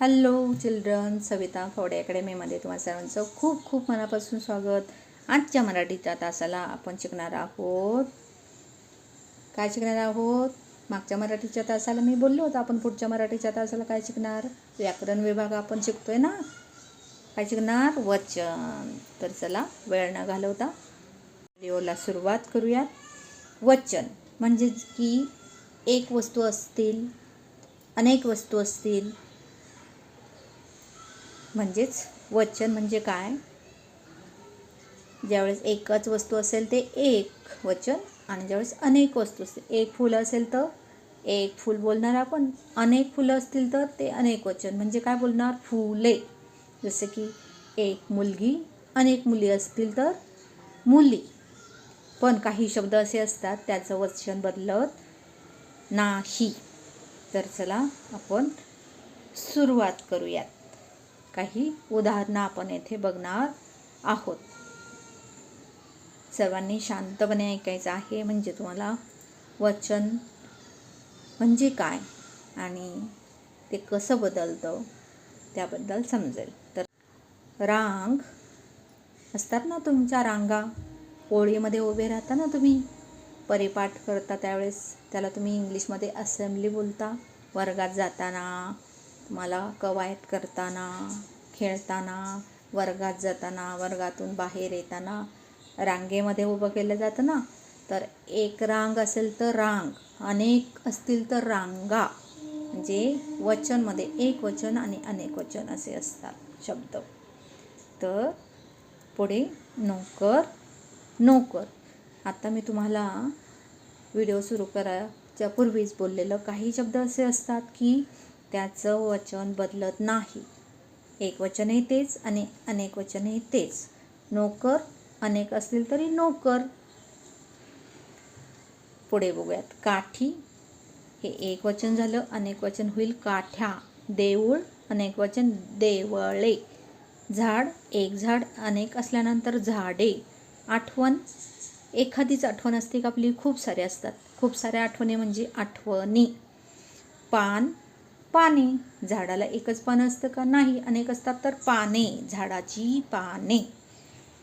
Hello children Savita Phawade अकॅडमीमध्ये तुम्हा सर्वांचं खूप खूप मनापासून स्वागत. आजच्या मराठीच्या तासाला आपण शिकणार आहोत. काय शिकणार आहोत? मागच्या मराठीच्या तासाला मी बोललो होतो आपण पुढच्या मराठीच्या तासाला काय शिकणार? व्याकरण विभाग आपण शिकतोय ना? काय शिकणार? वचन. तर चला वेळ न घालवता व्हिडिओला सुरुवात करूयात. वचन म्हणजे की एक वस्तू असतील अनेक वस्तू असतील म्हणजेच वचन म्हणजे काय? ज्यावेळेस एकच वस्तू असेल ते एक वचन आणि ज्यावेळेस अनेक वस्तू असतील एक फुलं असेल तर एक फूल बोलणार आपण अनेक फुलं असतील तर ते अनेक वचन. म्हणजे काय बोलणार? फुले. जसे की एक मुलगी अनेक मुली असतील तर मुली. पण काही शब्द असे असतात त्याचं वचन बदलत नाही. तर चला आपण सुरुवात करूयात. काही उदाहरणं आपण येथे बघणार आहोत. सर्वांनी शांतपणे ऐकायचं आहे म्हणजे तुम्हाला वचन म्हणजे काय आणि ते कसं बदलतं त्याबद्दल समजेल. तर रांग असतात ना तुमच्या रांगा? पोळीमध्ये उभे राहता ना तुम्ही? परिपाठ करता त्यावेळेस त्याला तुम्ही इंग्लिशमध्ये असेंब्ली बोलता. वर्गात जाताना मला कवायत करताना खेळताना वर्गात जाताना वर्गातून बाहेर येताना रांगेमध्ये उभं केलं जातं ना तर एक रांग असेल तर रांग अनेक असतील तर रांगा. म्हणजे वचनमध्ये एक वचन आणि अनेक वचन असे असतात शब्द. तर पुढे नोकर नोकर. आता मी तुम्हाला व्हिडिओ सुरू करायच्या पूर्वीच बोललेलं काही शब्द असे असतात की त्याचं वचन बदलत नाही. एक वचनही तेच आणि अनेक वचनही तेच. नोकर अनेक असतील तरी नोकर. पुढे बघूयात. काठी. हे एक वचन झालं अनेक वचन होईल. काठ्या. देऊळ अनेक वचन देवळे. झाड एक झाड अनेक असल्यानंतर झाडे. आठवण. एखादीच आठवण असते का आपली? खूप सारे असतात. खूप साऱ्या आठवणी म्हणजे आठवणी. पान पाने. झाडाला एकच पान असतं का? नाही. अनेक असतात तर पाने. झाडाची पाने.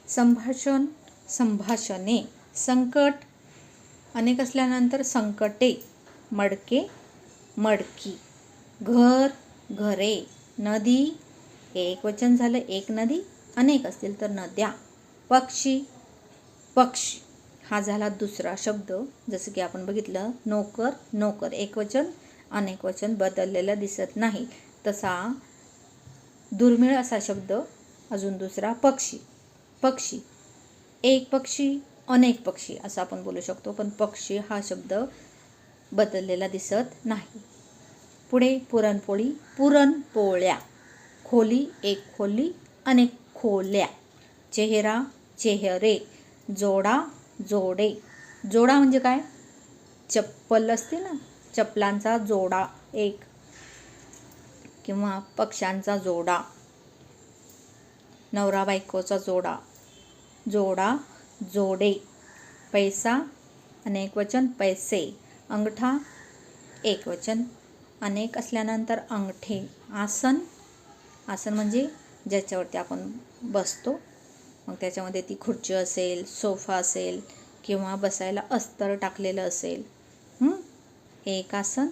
संभाषण संभाषणे. संकट अनेक असल्यानंतर संकटे. मडके मडकी. घर घरे. नदी. एक वचन झालं एक नदी. अनेक असतील तर नद्या. पक्षी पक्षी. हा झाला दुसरा शब्द. जसं की आपण बघितलं नोकर. नोकर एक वचन. अनेक वचन बदललेलं दिसत नाही. तसा दुर्मिळ असा शब्द अजून दुसरा पक्षी. पक्षी. एक पक्षी अनेक पक्षी असं आपण बोलू शकतो पण पक्षी हा शब्द बदललेला दिसत नाही. पुढे पुरणपोळी पुरणपोळ्या. खोली एक खोली अनेक खोल्या. चेहरा चेहरे. जोडा जोडे. जोडा म्हणजे काय? चप्पल असते ना? चपलांचा जोडा एक किंवा पक्ष्यांचा जोडा नवरा बायकोचा जोडा जोडा जोडे पैसा अनेकवचन पैसे अंगठा एकवचन अनेक असल्यानंतर अंगठे आसन आसन म्हणजे ज्याच्यावरती आपण बसतो मग त्याच्यामध्ये ती खुर्ची असेल सोफा असेल किंवा बसायला अस्तर टाकलेलं असेल एक आसन.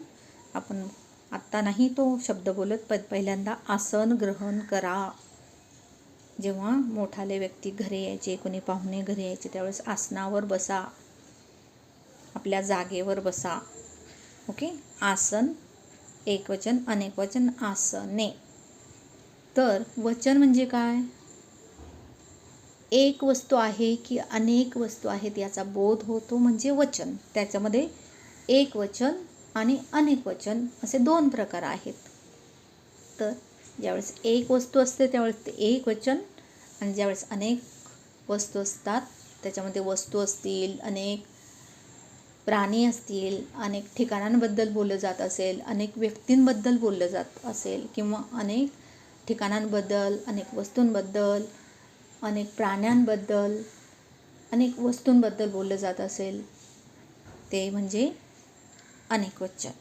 आपण आत्ता नाही तो शब्द बोलत प पहिल्यांदा आसन ग्रहण करा. जेव्हा मोठाले व्यक्ती घरी यायचे कोणी पाहुणे घरी यायचे त्यावेळेस आसनावर बसा. आपल्या जागेवर बसा. ओके? आसन एक वचन अनेक वचन आसने. तर वचन म्हणजे काय? एक वस्तू आहे की अनेक वस्तू आहेत याचा बोध होतो म्हणजे वचन. त्याच्यामध्ये एक वचन आणि अनेक वचन असे दोन प्रकार आहेत. तर ज्यावेळेस एक वस्तू असते त्यावेळेस ते एक वचन आणि ज्यावेळेस अनेक वस्तू असतात त्याच्यामध्ये वस्तू असतील अनेक प्राणी असतील अनेक ठिकाणांबद्दल बोललं जात असेल अनेक व्यक्तींबद्दल बोललं जात असेल किंवा अनेक ठिकाणांबद्दल अनेक वस्तूंबद्दल अनेक प्राण्यांबद्दल अनेक वस्तूंबद्दल बोललं जात असेल ते म्हणजे अनेक वचन.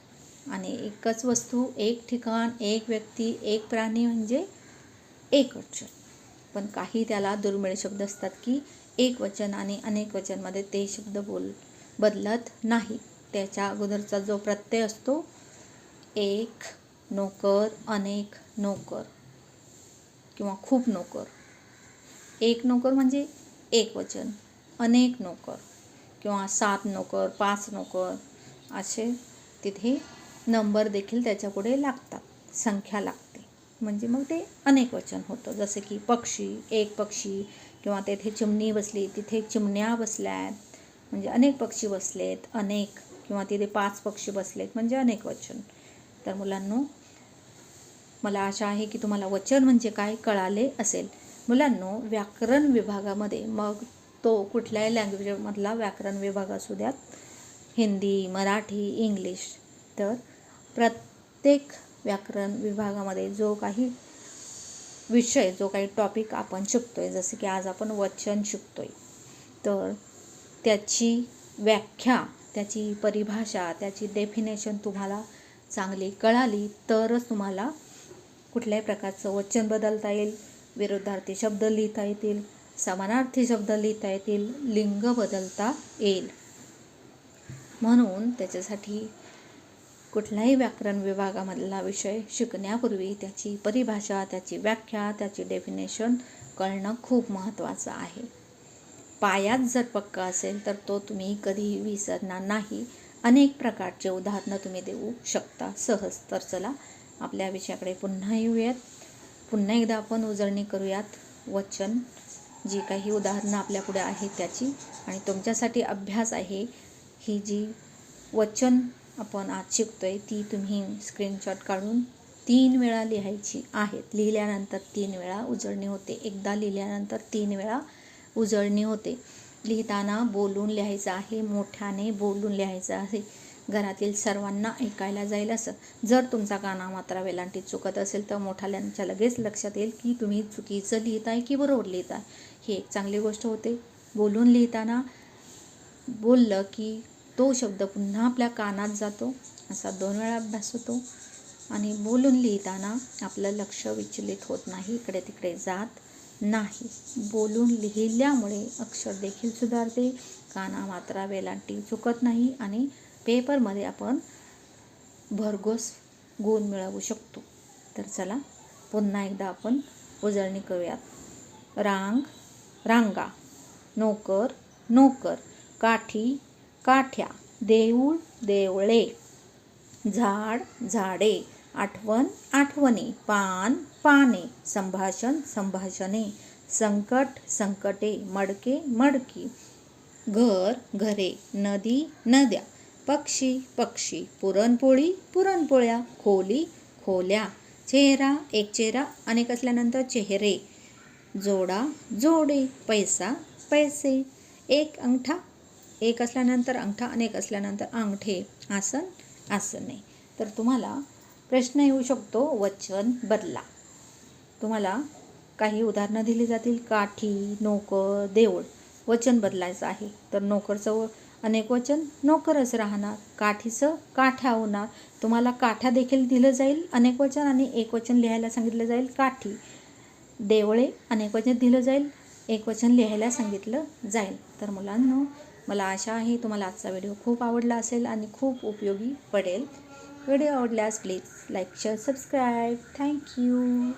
आणि एकच वस्तू एक ठिकाण एक व्यक्ती एक प्राणी म्हणजे एक वचन. पण काही त्याला दुर्मिळ शब्द असतात की एक वचन आणि अनेक वचनमध्ये ते शब्द बोल बदलत नाही. त्याच्या अगोदरचा जो प्रत्यय असतो एक नोकर अनेक नोकर किंवा खूप नोकर. एक नोकर म्हणजे एक वचन अनेक नोकर किंवा सात नोकर पाच नोकर असे तिथे नंबर देखील त्याच्यापुढे लागतात संख्या लागते. म्हणजे मग ते अनेक वचन होतं. जसे की पक्षी एक पक्षी किंवा तेथे चिमणी बसली तिथे चिमण्या बसल्यात. म्हणजे अनेक पक्षी बसलेत अनेक किंवा तिथे पाच पक्षी बसलेत. म्हणजे अनेक वचन. तर मुलांनो मला आशा आहे की तुम्हाला वचन म्हणजे काय कळाले असेल. मुलांनो व्याकरण विभागामध्ये मग तो कुठल्याही लँग्वेजमधला व्याकरण विभाग असू द्यात. हिंदी मराठी इंग्लिश. तर प्रत्येक व्याकरण विभागामध्ये जो काही विषय जो काही टॉपिक आपण शिकतो आहे जसे की आज आपण वचन शिकतो आहे तर त्याची व्याख्या त्याची परिभाषा त्याची डेफिनेशन तुम्हाला चांगली कळाली तरच तुम्हाला कुठल्याही प्रकारचं वचन बदलता येईल विरोधार्थी शब्द लिहिता येतील समानार्थी शब्द लिहिता येतील लिंग बदलता येईल. म्हणून त्याच्यासाठी कुठल्याही व्याकरण विभागामधला विषय शिकण्यापूर्वी त्याची परिभाषा त्याची व्याख्या त्याची डेफिनेशन कळणं खूप महत्त्वाचं आहे. पायाच जर पक्का असेल तर तो तुम्ही कधीही विसरणार नाही. अनेक प्रकारचे उदाहरणं तुम्ही देऊ शकता सहज. तर चला आपल्या विषयाकडे पुन्हा येऊयात. पुन्हा एकदा आपण उजळणी करूयात. वचन जी काही उदाहरणं आपल्यापुढे आहेत त्याची. आणि तुमच्यासाठी अभ्यास आहे. ही जी वचन आपण आज शिकतो आहे ती तुम्ही स्क्रीनशॉट काढून तीन वेळा लिहायची आहेत. लिहिल्यानंतर तीन वेळा उजळणी होते. एकदा लिहिल्यानंतर तीन वेळा उजळणी होते. लिहिताना बोलून लिहायचं आहे मोठ्याने बोलून लिहायचं आहे. घरातील सर्वांना ऐकायला जाईल असं. जर तुमचा गाणा मात्र वेलांटी चुकत असेल तर मोठाल्यांच्या लगेच लक्षात येईल की तुम्ही चुकीचं लिहिताय की बरोबर लिहिताय. ही एक चांगली गोष्ट होते. बोलून लिहिताना बोललं की तो शब्द पुन्हा आपल्या कानात जातो असा दोन वेळा अभ्यास होतो. आणि बोलून लिहिताना आपलं लक्ष विचलित होत नाही इकडे तिकडे जात नाही. बोलून लिहिल्यामुळे अक्षर देखील सुधारते काना मात्रा वेलांटी चुकत नाही आणि पेपरमध्ये आपण भरघोस गुण मिळवू शकतो. तर चला पुन्हा एकदा आपण उजळणी करूयात. रांग रांगा. नोकर नोकर. काठी काठ्या देऊळ देवळे. झाड झाडे आठवण आठवणी पान पाने संभाषण संभाषणे. संकट संकटे मडके मडकी. घर घरे नदी नद्या. पक्षी पक्षी पुरणपोळी पुरणपोळ्या. खोली खोल्या. चेहरा एक चेहरा अनेक असल्यानंतर चेहरे. जोडा जोडे पैसा पैसे. एक अंगठा एक असल्यानंतर अंगठा अनेक असल्यानंतर अंगठे. आसन आसने. तर तुम्हाला प्रश्न येऊ शकतो वचन बदला. तुम्हाला काही उदाहरणं दिली जातील काठी नोकर देऊळ. वचन बदलायचं आहे. तर नोकरचं अनेक वचन. नोकरच राहणार काठीचं काठ्या होणार. तुम्हाला काठ्या देखील दिलं जाईल अनेक वचन आणि एक वचन लिहायला सांगितलं जाईल काठी. देवळे अनेक वचन दिलं जाईल एक वचन लिहायला सांगितलं जाईल. तर मुलांनो मला आशा आहे तुम्हाला आजचा व्हिडिओ खूप आवडला असेल आणि खूप उपयोगी पडेल. व्हिडिओ आवडल्यास please like share subscribe thank you